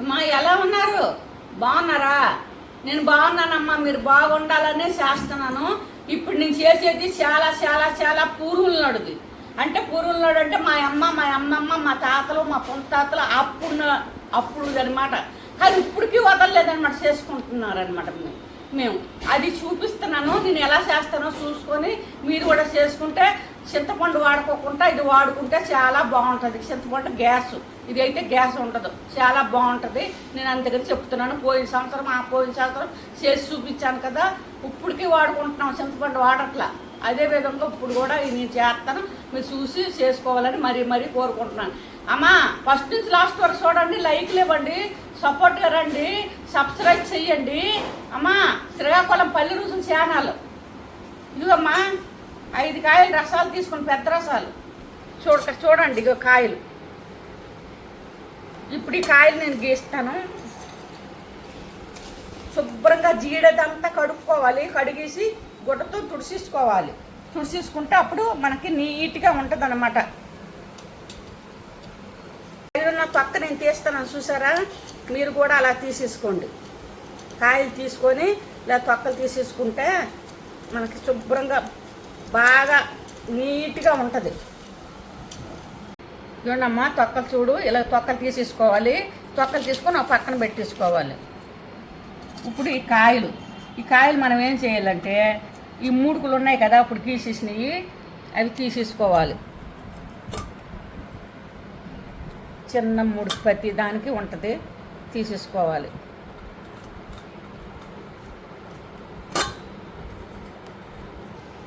అమ్మా ఎలా ఉన్నారు? బాగున్నారా? నేను బాగున్నానమ్మా మీరు బాగుండాలనే చేస్తున్నాను. ఇప్పుడు నేను చేసేది చాలా చాలా చాలా పూర్వుల నడుది. అంటే పూర్వుల నడు అంటే మా అమ్మ మా అమ్మమ్మ మా తాతలు మా పొంతాతలు అప్పుడు అప్పుడు అనమాట కానీ ఇప్పటికీ వదలలేదన్నమాట చేసుకుంటున్నారనమాట మేము మేము. అది చూపిస్తున్నాను నేను ఎలా చేస్తానో చూసుకొని మీరు కూడా చేసుకుంటే చింతపండు వాడుకోకుండా ఇది వాడుకుంటే చాలా బాగుంటుంది. చింతపండు గ్యాస్ ఇది అయితే గ్యాస్ ఉండదు. చాలా బాగుంటుంది. నేను అందుకని చెప్తున్నాను. పోయిన సంవత్సరం ఆ పోయిన సంవత్సరం చేసి చూపించాను కదా ఇప్పటికీ వాడుకుంటున్నాం చింతపండు వాడట్లా. అదే విధంగా ఇప్పుడు కూడా ఇది నేను చేస్తాను. మీరు చూసి చేసుకోవాలని మరీ మరీ కోరుకుంటున్నాను. అమ్మా ఫస్ట్ నుంచి లాస్ట్ వరకు చూడండి లైక్లు ఇవ్వండి సపోర్ట్గా రండి సబ్స్క్రైబ్ చెయ్యండి అమ్మా శ్రీకాకుళం పల్లి రుసులు ఛానల్. ఇదిగమ్మా ఐదు కాయలు రసాలు తీసుకుని పెద్ద రసాలు. చూడ చూడండి ఇగో కాయలు. ఇప్పుడు ఈ కాయలు నేను గీస్తాను. శుభ్రంగా జీడదంతా కడుక్కోవాలి. కడిగేసి గుడ్డతో తుడిసేసుకోవాలి. తుడిసేసుకుంటే అప్పుడు మనకి నీట్గా ఉంటుంది అనమాట ఉన్న తొక్క నేను తీస్తాను చూసారా? మీరు కూడా అలా తీసేసుకోండి. కాయలు తీసుకొని లేదా తొక్కలు తీసేసుకుంటే మనకి శుభ్రంగా బాగా నీట్గా ఉంటుంది. చూడమ్మా తొక్కలు చూడు ఇలా తొక్కలు తీసేసుకోవాలి. తొక్కలు తీసుకొని ఒక పక్కన పెట్టేసుకోవాలి. ఇప్పుడు ఈ కాయలు. ఈ కాయలు మనం ఏం చేయాలంటే ఈ మూడుకులు ఉన్నాయి కదా అప్పుడు తీసేసినవి అవి తీసేసుకోవాలి. చిన్న ముడుకు ప్రతి దానికి ఉంటుంది తీసేసుకోవాలి.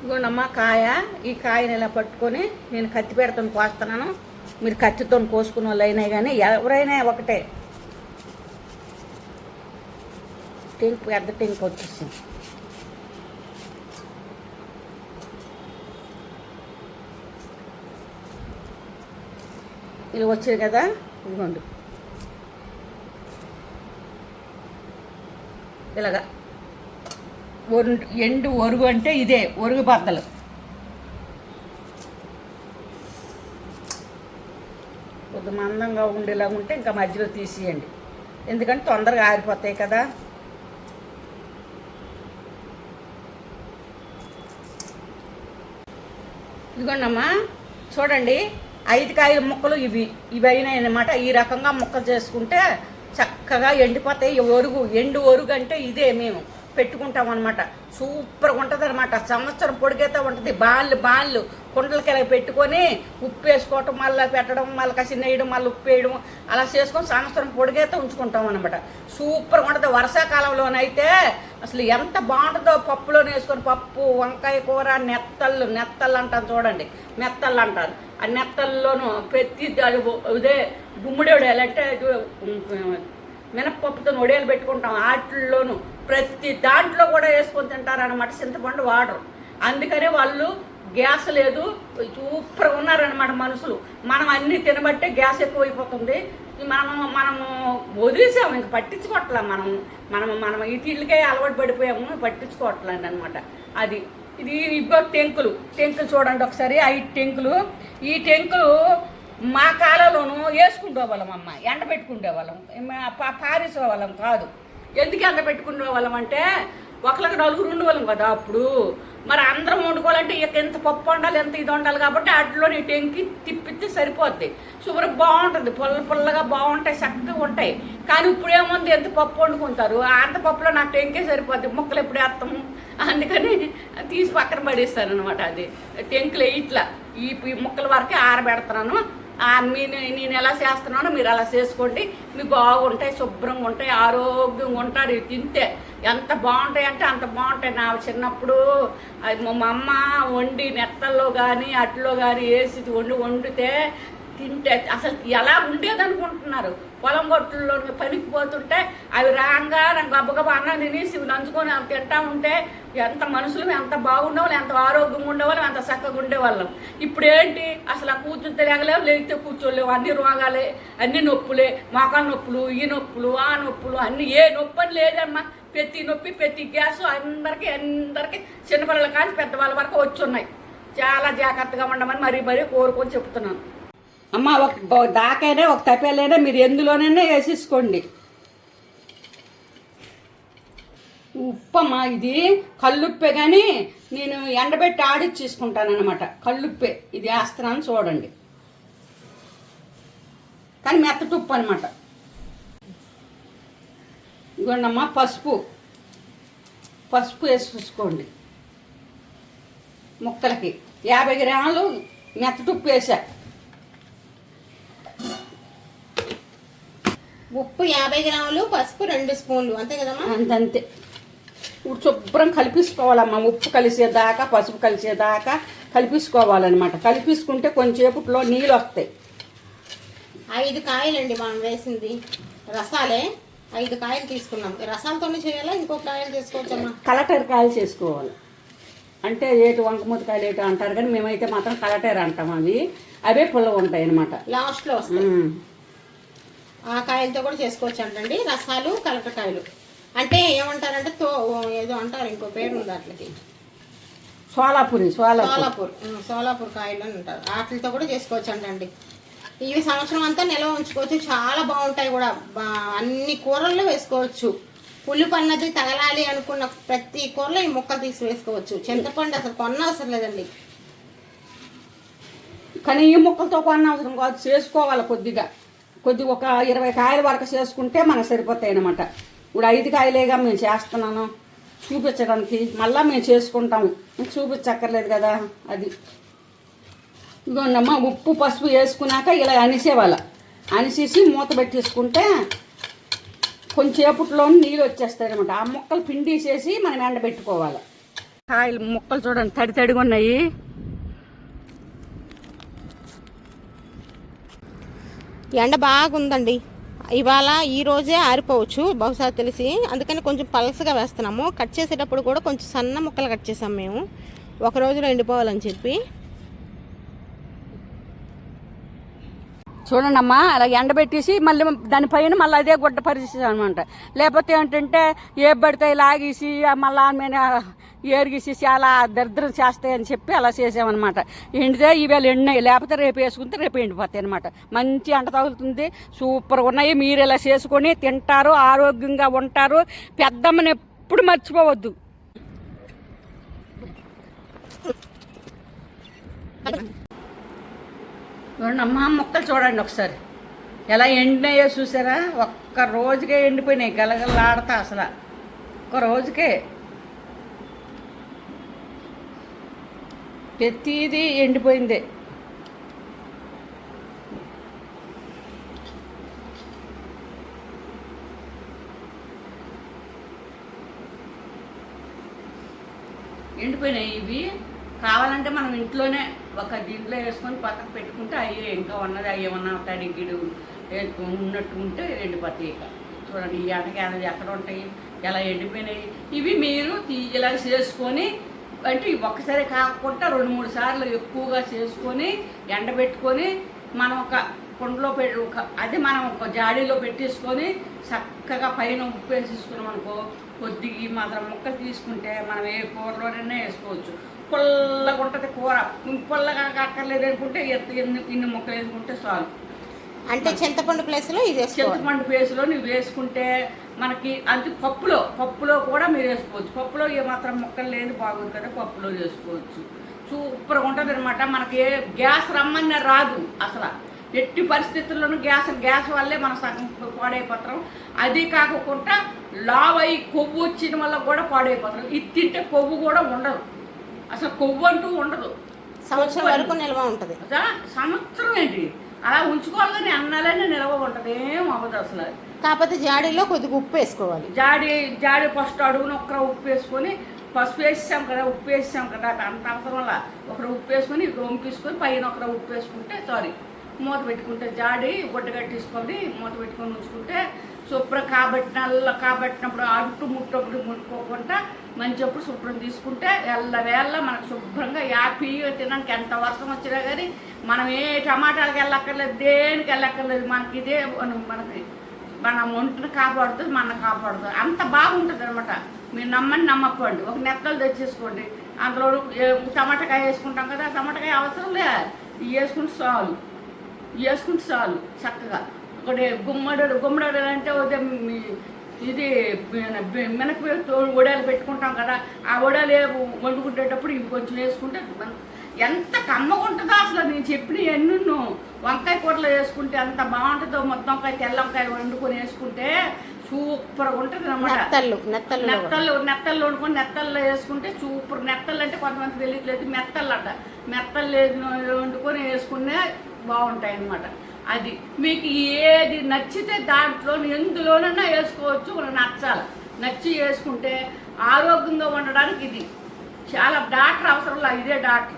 ఇదిగోండమ్మా కాయ. ఈ కాయని ఇలా పట్టుకొని నేను కత్తి పెడతాను కోస్తున్నాను. మీరు కత్తితో కోసుకున్న వాళ్ళు అయినా కానీ ఎవరైనా ఒకటే. టెంక్ పెద్ద టెంక్ వచ్చేసింది. ఇలా వచ్చాయి కదా ఇదిగోండి. ఇలాగా. ఒరు ఎండు ఒరుగు అంటే ఇదే ఒరుగు బద్దలు. కొద్ది మందంగా ఉండేలా ఉంటే ఇంకా మధ్యలో తీసేయండి. ఎందుకంటే తొందరగా ఆరిపోతాయి కదా. ఇదిగోండమ్మా చూడండి ఐదు కాయల ముక్కలు ఇవి ఇవి అయినాయి అన్నమాట. ఈ రకంగా ముక్కలు చేసుకుంటే చక్కగా ఎండిపోతాయి. ఒరుగు ఎండు ఒరుగు అంటే ఇదే మేము. పెట్టుకుంటాం అనమాట సూపర్గా ఉంటుంది అనమాట సంవత్సరం పొడిగైతే ఉంటుంది. బాళ్ళు బాళ్ళు. కుండలకి పెట్టుకొని ఉప్పు వేసుకోవటం మళ్ళీ పెట్టడం మళ్ళీ కసి నేయడం మళ్ళీ ఉప్పు వేయడం అలా చేసుకొని సంవత్సరం పొడిగైతే ఉంచుకుంటాం అనమాట సూపర్గా ఉంటుంది. వర్షాకాలంలోనైతే అసలు ఎంత బాగుంటుందో పప్పులో వేసుకొని పప్పు వంకాయ కూర నెత్తళ్ళు నెత్తళ్ళు అంటారు చూడండి. మెత్తళ్ళు అంటారు. ఆ నెత్తల్లోనూ పెత్తి అది ఇదే గుమ్మడి వడియాలు అంటే మినప్పప్పుతో పెట్టుకుంటాం. వాటిల్లోనూ ప్రతి దాంట్లో కూడా వేసుకొని తింటారనమాట చింతపండు వాడరు. అందుకనే వాళ్ళు గ్యాస్ లేదు సూపర్ ఉన్నారనమాట మనుషులు. మనం అన్ని తినబట్టే గ్యాస్ ఎక్కువైపోతుంది. మనము మనము వదిలేసాము ఇంక పట్టించుకోవట్లే మనం. మనం మనం ఇటీళ్ళకే అలవాటు పడిపోయాము పట్టించుకోవట్లేదు అనమాట అది ఇది ఇబ్బో టెంకులు. టెంకులు చూడండి ఒకసారి ఐదు టెంకులు. ఈ టెంకులు మా కాలంలోనూ వేసుకుంటే వాళ్ళం అమ్మ ఎండ పెట్టుకుంటే వాళ్ళం పారేసే వాళ్ళం కాదు. ఎందుకు ఎండ పెట్టుకునే వాళ్ళం అంటే ఒకరికి నలుగురు ఉండేవాళ్ళం కదా అప్పుడు. మరి అందరం వండుకోవాలంటే ఇక ఎంత పప్పు వండాలి ఎంత ఇది వండాలి కాబట్టి వాటిలో నీ టెంకి తిప్పితే సరిపోద్ది. శుభ్రం బాగుంటుంది పుల్ల పుల్లగా బాగుంటాయి చక్కగా ఉంటాయి. కానీ ఇప్పుడు ఏముంది ఎంత పప్పు వండుకుంటారు? అంత పప్పులో నాకు టెంకే సరిపోద్ది ముక్కలు ఎప్పుడు వేస్తాము అందుకని తీసి పక్కన పడేస్తాను అనమాట అది. టెంకులు ఇట్లా. ఈ ముక్కల వరకే ఆరబెడతాను. మీ నేను ఎలా చేస్తున్నానో మీరు అలా చేసుకోండి. మీకు బాగుంటాయి శుభ్రంగా ఉంటాయి ఆరోగ్యంగా ఉంటారు ఇవి తింటే ఎంత బాగుంటాయి అంటే అంత బాగుంటాయి. నా చిన్నప్పుడు అది మా అమ్మ వండి నెత్తల్లో కానీ అట్లో కానీ వేసి వండి వండితే తింటే అసలు ఎలా ఉండేది అనుకుంటున్నారు పొలం గొట్టుల్లో పనికి పోతుంటే అవి రాగా నాకు గబ్బగబ్బ అన్నం తినేసి నంచుకొని తింటా ఉంటే ఎంత మనుషులు ఎంత బాగుండేవాళ్ళం ఎంత ఆరోగ్యంగా ఉండేవాళ్ళం ఎంత చక్కగా ఉండేవాళ్ళం. ఇప్పుడు ఏంటి అసలు ఆ కూర్చుని లేగలేవు లేకపోతే కూర్చోలేవు. అన్ని రోగాలే అన్ని నొప్పులే మోకాల నొప్పులు ఈ నొప్పులు ఆ నొప్పులు అన్ని. ఏ నొప్పి అని లేదమ్మా. ప్రతి నొప్పి ప్రతి గ్యాస్ అందరికీ అందరికీ చిన్నపిల్లల కానీ పెద్దవాళ్ళ వరకు వచ్చి ఉన్నాయి చాలా జాగ్రత్తగా ఉండమని మరీ మరీ కోరుకొని చెప్తున్నాను. అమ్మ ఒక దాకైనా ఒక తప్పేలైనా మీరు ఎందులోనైనా వేసేసుకోండి. ఉప్పమ్మా ఇది కల్లుప్పే కానీ నేను ఎండబెట్టి ఆడిచ్చేసుకుంటాను అనమాట కల్లుప్పే ఇది వేస్తున్నాను చూడండి. కానీ మెత్తటి ఉప్పు అనమాట ఇదిగోండమ్మా పసుపు. పసుపు వేసి చూసుకోండి. ముక్కలకి యాభై గ్రాములు మెత్తటి ఉప్పు వేసా. ఉప్పు యాభై గ్రాములు పసుపు రెండు స్పూన్లు. అంతే కదమ్మా? అంతంతే. ఇప్పుడు శుభ్రం కలిపేసుకోవాలమ్మా. ఉప్పు కలిసేదాకా పసుపు కలిసేదాకా కలిపేసుకోవాలన్నమాట. కలిపేసుకుంటే కొంచెంసేపట్లో నీళ్ళు వస్తాయి. ఐదు కాయలండి మనం వేసింది. రసాలే ఐదు కాయలు తీసుకున్నాం. రసాలతోనే చేయాలా? ఇంకో కాయలు తీసుకోవచ్చమ్మా. కలటర్ కాయలు చేసుకోవాలి. అంటే ఏటు వంకమూతకాయలు ఏటు అంటారు కానీ మేమైతే మాత్రం కలటర్ అంటాం అవి. అవే పుల్ల ఉంటాయి అన్నమాట లాస్ట్లో వస్తాయి. ఆ కాయలతో కూడా చేసుకోవచ్చు అంటండి రసాలు కలటకాయలు అంటే ఏమంటారంటే తో ఏదో అంటారు ఇంకో పేరు ఉంది వాటికి సోలాపురి సోలాపురి. సోలాపూర్. కాయలు అని అంటారు. వాటితో కూడా చేసుకోవచ్చు అంటండి ఇవి సంవత్సరం అంతా నిల్వ ఉంచుకోవచ్చు. చాలా బాగుంటాయి కూడా. అన్ని కూరల్లో వేసుకోవచ్చు. పులుపు అన్నది తగలాలి అనుకున్న ప్రతి కూరలో ఈ ముక్కలు తీసి వేసుకోవచ్చు. చింతపండు అసలు కొన్న అవసరం లేదండి. కానీ ఈ ముక్కలతో కొన్న అవసరం కాదు. చేసుకోవాలి కొద్దిగా. కొద్దిగా ఒక ఇరవై కాయల వరకు చేసుకుంటే మనకు సరిపోతాయి అనమాట ఇప్పుడు ఐదు కాయలేగా మేము చేస్తున్నాను. చూపించడానికి మళ్ళీ మేము చేసుకుంటాము. చూపించక్కర్లేదు కదా అది. ఇదిగోండమ్మా ఉప్పు పసుపు వేసుకున్నాక ఇలా అనిసేవాళ్ళ. అనిసేసి మూత పెట్టేసుకుంటే కొంచెంసేపట్లో నీళ్ళు వచ్చేస్తాయి అనమాట ఆ ముక్కలు పిండిసేసి మనం ఎండబెట్టుకోవాలి. కాయలు ముక్కలు చూడండి తడి తడిగా ఉన్నాయి. ఎండ బాగుందండి. ఇవాళ ఈ రోజే ఆరిపోవచ్చు బహుశా తెలిసి. అందుకని కొంచెం పలసగా వేస్తున్నాము. కట్ చేసేటప్పుడు కూడా కొంచెం సన్న ముక్కలు కట్ చేసాం మేము. ఒక రోజులో ఎండిపోవాలని చెప్పి. చూడండమ్మా అలా ఎండబెట్టేసి మళ్ళీ దానిపైన మళ్ళీ అదే గుడ్డ పరిస్థితి అనమాట లేకపోతే ఏంటంటే ఏ పడితే లాగేసి మళ్ళీ మీద ఏరిగేసి చాలా దరిద్రం చేస్తాయని చెప్పి అలా చేసామన్నమాట. ఎండితే ఇవాళ ఎండినాయి. లేకపోతే రేపు వేసుకుంటే రేపు ఎండిపోతాయి అనమాట మంచి ఎండ తగులుతుంది. సూపర్గా ఉన్నాయి. మీరు ఇలా చేసుకొని తింటారు ఆరోగ్యంగా ఉంటారు. పెద్దమ్మని ఎప్పుడు మర్చిపోవద్దు. అమ్మా అమ్మ మొక్కలు చూడండి ఒకసారి. ఎలా ఎండినాయో చూసారా? ఒక్క రోజుకే ఎండిపోయినాయి. గలగలాడతా అసలు. ఒక్క రోజుకే. ప్రతిదీ ఎండిపోయిందే. ఎండిపోయినాయి ఇవి. కావాలంటే మనం ఇంట్లోనే ఒక దీంట్లో వేసుకొని పక్కకు పెట్టుకుంటే అవి ఇంకా ఉన్నది అవి ఏమన్నా తడిగిడు ఉన్నట్టు ఉంటే ఎండిపోతాయి ఇక. చూడండి ఈ ఆటకి అనేది ఎక్కడ ఉంటాయి? ఎలా ఎండిపోయినాయి? ఇవి మీరు తీ- ఇలా చేసుకొని అంటే ఒక్కసారి కాకుండా రెండు మూడు సార్లు ఎక్కువగా చేసుకొని ఎండబెట్టుకొని మనం ఒక కుండలో పెట్టి ఒక అది మనం ఒక జాడీలో పెట్టేసుకొని చక్కగా పైన ఉప్పు వేసేసుకున్నాం అనుకో కొద్దిగా మాత్రం ముక్కలు తీసుకుంటే మనం ఏ కూరలోనైనా వేసుకోవచ్చు. పుల్లగా ఉంటుంది కూర. పుల్లగా అక్కర్లేదు అనుకుంటే ఎత్తు ఎన్ని ఇన్ని ముక్కలు వేసుకుంటే చాలు. అంటే చింతపండు ప్లేస్లో ఇది చింతపండు పేస్ట్లో నువ్వు వేసుకుంటే మనకి అది పప్పులో పప్పులో కూడా మీరు వేసుకోవచ్చు. పప్పులో ఏమాత్రం ముక్కలు లేదు బాగుంది కదా పప్పులో వేసుకోవచ్చు. సూపర్గా ఉంటుంది అనమాట మనకి ఏ గ్యాస్ రమ్మని రాదు అసలు. ఎట్టి పరిస్థితుల్లోనూ గ్యాస్ గ్యాస్ వల్లే మనం సగం పాడైపోతాం. అది కాకుండా లావ్ అయ్యి కొవ్వు వచ్చిన వల్ల కూడా పాడైపోతాం. ఇది తింటే కొవ్వు కూడా ఉండదు. అసలు కొవ్వు అంటూ ఉండదు. సంవత్సరం వరకు నిల్వ ఉంటుంది. సంవత్సరం ఏంటి? అలా ఉంచుకోవాలి కానీ అన్నాలనే నిలవ ఉంటుంది ఏం అవ్వదు అసలు. కాకపోతే జాడీలో కొద్దిగా ఉప్పు వేసుకోవాలి. జాడి జాడి ఫస్ట్ అడుగున ఒక్క ఉప్పు వేసుకొని పసుపు వేసాం కదా ఉప్పు వేసాం కదా అంత అవసరం వల్ల ఒకరు ఉప్పు వేసుకొని రొంపిసుకొని పైన ఒకరు ఉప్పు వేసుకుంటే సారీ మూత పెట్టుకుంటే జాడి గుడ్డ కట్టేసుకొని మూత పెట్టుకొని ఉంచుకుంటే శుభ్రం కాబట్టినల్లా కాబట్టినప్పుడు అడ్డు ముట్టప్పుడు ముట్టుకోకుండా మంచిప్పుడు శుభ్రం తీసుకుంటే ఎల్ల మనకు శుభ్రంగా యాపీగా తినడానికి ఎంత వర్షం వచ్చినా కానీ మనం ఏ టమాటాలకు వెళ్ళక్కర్లేదు దేనికి వెళ్ళక్కర్లేదు మనకి ఇదే మనకి మన ఒంటిని కాపాడుతుంది మన కాపాడుతుంది అంత బాగుంటుంది అనమాట మీరు నమ్మని నమ్మకండి. ఒక నెత్తలు తెచ్చేసుకోండి. అందులో టమాటకాయ వేసుకుంటాం కదా టమాటకాయ అవసరం లే. వేసుకుంటే చాలు. వేసుకుంటే చాలు చక్కగా. ఒకటి గుమ్మడి గుమ్మడి అంటే ఉదయం ఇది ఇది మినప వడియాలు పెట్టుకుంటాం కదా ఆ వడియాలు ఏ- వండుకునేటప్పుడు వేసుకుంటే ఎంత కమ్మగా ఉంటుందో అసలు నేను చెప్పిన ఎన్నును వంకాయ కూరలో వేసుకుంటే ఎంత బాగుంటుందో మొత్తం వంకాయ తెల్ల వంకాయ వండుకొని వేసుకుంటే సూపర్గా ఉంటుంది అనమాట నెత్తళ్ళు నెత్తళ్ళు. నెత్తళ్ళు వండుకొని నెత్తల్లో వేసుకుంటే సూపర్. నెత్తళ్ళు అంటే కొంతమంది తెలియట్లేదు మెత్తళ్ళు అట. మెత్తళ్ళు వండుకొని వేసుకునే బాగుంటాయి అన్నమాట. అది మీకు ఏది నచ్చితే దాంట్లో ఎందులోనైనా వేసుకోవచ్చు నచ్చాలి. నచ్చి వేసుకుంటే ఆరోగ్యంగా ఉండడానికి ఇది. చాలా డాక్టర్ అవసరం లేదు ఇదే డాక్టర్.